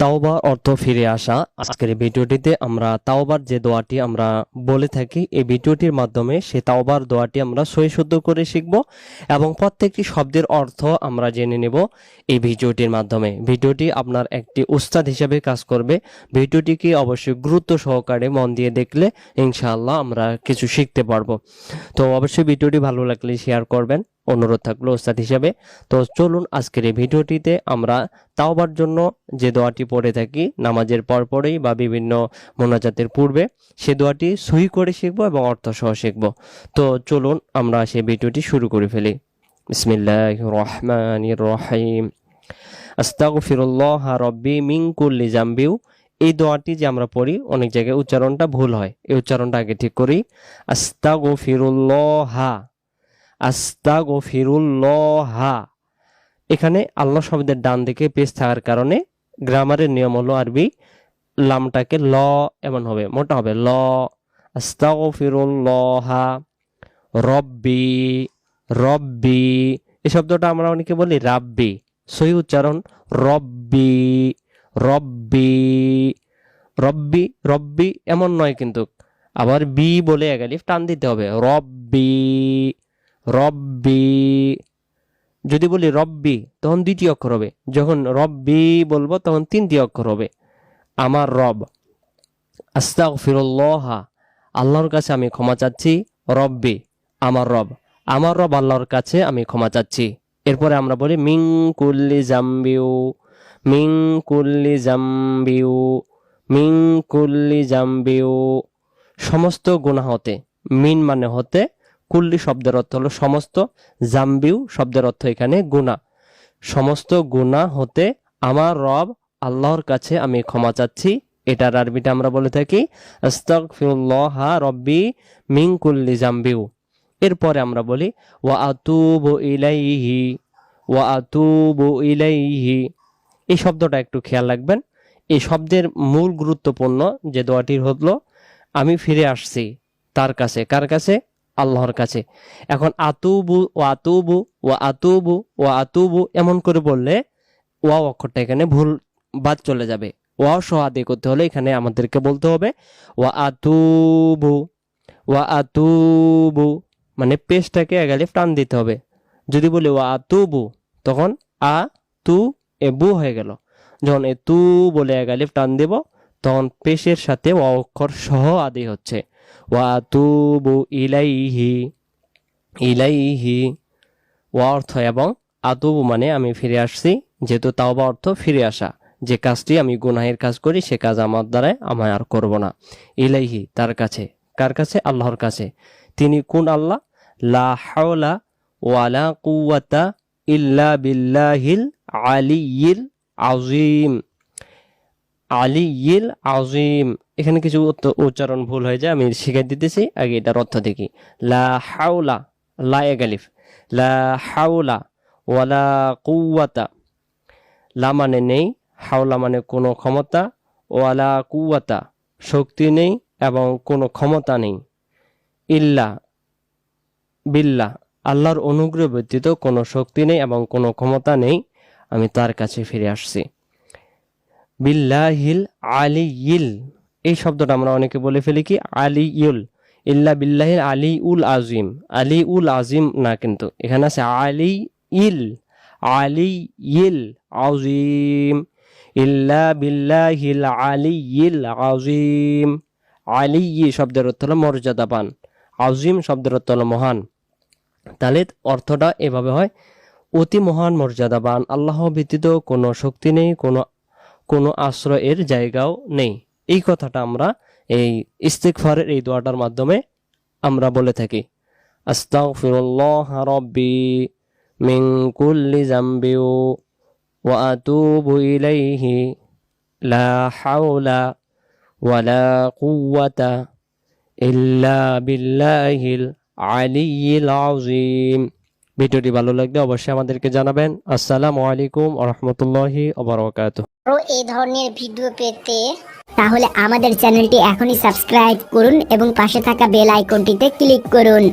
তাওবা অর্থ ফিরে আসা। আজকের ভিডিওটিতে আমরা তাওবার যে দোয়াটি আমরা বলে থাকি, এই ভিডিওটির মাধ্যমে সে তাওবার দোয়াটি আমরা সই শুদ্ধ করে শিখব এবং প্রত্যেকটি শব্দের অর্থ আমরা জেনে নেব এই ভিডিওটির মাধ্যমে। ভিডিওটি আপনার একটি উস্তাদ হিসেবে কাজ করবে। ভিডিওটিকে অবশ্যই গুরুত্ব সহকারে মন দিয়ে দেখলে ইনশাআল্লাহ আমরা কিছু শিখতে পারব। তো অবশ্যই ভিডিওটি ভালো লাগলে শেয়ার করবেন। অনুরোধ থাকল ওস্তাদ হিসাবে। তো চলুন আজকের এই ভিডিওটিতে আমরা তাওবার জন্য যে দোয়াটি পড়ে থাকি নামাজের পর পরেই বা বিভিন্ন মোনাজাতের পূর্বে, সে দোয়াটি সহি করে শিখব এবং অর্থ সহ শিখব। তো চলুন আমরা সেই ভিডিওটি শুরু করে ফেলি। বিসমিল্লাহ রহমান রহিম আস্তাগফিরুল্লাহ রব্বি কুল্লি জাম্বিউ। এই দোয়াটি যে আমরা পড়ি, অনেক জায়গায় উচ্চারণটা ভুল হয়। এই উচ্চারণটা আগে ঠিক করি। আস্তাগফিরুল্লাহা। আস্তাগফিরুল্লাহা। এখানে আল্লাহ শব্দের ডান দিকে পেশ থাকার কারণে গ্রামারের নিয়ম হলো আরবি, লামটাকে ল এমন হবে, মোটা হবে, ল। আস্তাগফিরুল্লাহা, রব্বি রব্বি। এই শব্দটা আমরা অনেকে বলি রাব্বি। সহি উচ্চারণ, রব্বি রব্বি। রব্বি রব্বি এমন নয় কিন্তু। আবার বি বলে একালিফ টান দিতে হবে, রব্বি। রব্বি। যদি বলি রব্বি, তখন দ্বিতীয় অক্ষর হবে। যখন রব্বি বলব, তখন তিনটি অক্ষর হবে। আমার রব। আস্তাগফিরুল্লাহা। আল্লাহর কাছে আমি ক্ষমা চাচ্ছি। রব্বি, আমার রব। আমার রব আল্লাহর কাছে আমি ক্ষমা চাচ্ছি। এরপরে আমরা বলি মিং কুল্লি জাম্বিউ। মিং কুল্লি জাম্বিউ। মিং কুল্লি জাম্বিউ। সমস্ত গুনাহ হতে, মিন মানে হতে কুল্লি শব্দের অর্থ হলো সমস্ত, জাম্বিউ শব্দের অর্থ এখানে গুণা সমস্ত গুণা হতে আমার রব আল্লাহর কাছে আমি ক্ষমা চাচ্ছি। এটার আরবিটা আমরা বলে থাকি রব্বি মিন কুল্লি জাম্বিউ। এরপরে আমরা বলি, ওয়া আতুবু ইলাইহি, ওয়া আতুবু ইলাইহি। এই শব্দটা একটু খেয়াল রাখবেন। এই শব্দের মূল গুরুত্বপূর্ণ যে দোয়াটির হলো, আমি ফিরে আসছি তার কাছে, কার কাছে? আল্লাহর কাছে। এখন আতুবু ও আতুবু ও আতুবু ও আতুবু এমন করে বললে ওয়া অক্ষরটা এখানে ভুল বাদ চলে যাবে। ওয়াও সহ আদায় করতে হলে এখানে আমাদেরকে বলতে হবে ওয়া আতুবু ওয়া আতুবু মানে পেশটাকে এগালে টান দিতে হবে। যদি বলি ওয়া আতুবু, তখন আ তু এ বু হয়ে গেল। যখন এ তু বলে এগালিফ টান দেব, তখন পেশের সাথে ওয়া অক্ষর সহ আদি হচ্ছে। ওয়া তুবু ইলাইহি ইলাইহি ওয়া অর্থ এবং আতুবু মানে আমি ফিরে আসছি, যেহেতু তাওবা অর্থ ফিরে আসা। যে কাজটি আমি গুনাহের কাজ করি, সে কাজ আমার দ্বারাই আমায় আর করব না। ইলাইহি, তার কাছে। কার কাছে? আল্লাহর কাছে। তিনি কোন আল্লাহ? লা হাওলা ওয়ালা কুওয়াতা ইল্লা বিল্লাহিল আলিয়িল আযীম। আলিয়িল আযীম এখানে কিছু উচ্চারণ ভুল হয়ে যায়, আমি শিখাই দিতেছি। আগে এটার অর্থ দেখি। লা হাওলা, লা এগালিফ লা হাওলা ওয়ালা কুওয়াতা। লা মানে নেই, হাওলা মানে কোনো ক্ষমতা। ওয়ালা কুওয়াতা, শক্তি নেই এবং কোনো ক্ষমতা নেই। ইল্লা, বিল্লা, আল্লাহর অনুগ্রহ ব্যতীত কোনো শক্তি নেই এবং কোনো ক্ষমতা নেই। আমি তার কাছে ফিরে আসছি। বিল্লাহিল আলিয়িল। এই শব্দটা আমরা অনেকে বলে ফেলি কি? আলিউল ইল্লা বিল্লাহিল আলী উল আজিম। আলী উল আজিম না কিন্তু। এখানে আছে আলী ইল আলী ইল আজিম। ইল্লা বিল্লাহিল আলী ইল আজিম। আলী শব্দের অর্থ হলো মর্যাদাবান। আজিম শব্দের অর্থ হলো মহান। তাহলে অর্থটা এভাবে হয়, অতি মহান, মর্যাদাবান। আল্লাহ ব্যতীত কোনো শক্তি নেই, কোনো কোনো আশ্রয়ের জায়গাও নেই। এই কথাটা আমরা এই ইস্তিকফারের এই দোয়াটার মাধ্যমে আমরা বলে থাকি। আস্তাগফিরুল্লাহ রাব্বি লা হাওলা ওয়ালা ভিডিওটি ভালো লাগলে অবশ্যই আমাদেরকে জানাবেন। আসসালামু আলাইকুম রাহমাতুল্লাহি ওয়া বারাকাতুহু। আরও এই ধরনের ভিডিও পেতে তাহলে আমাদের চ্যানেলটি এখনই সাবস্ক্রাইব করুন এবং পাশে থাকা বেল আইকনটিতে ক্লিক করুন।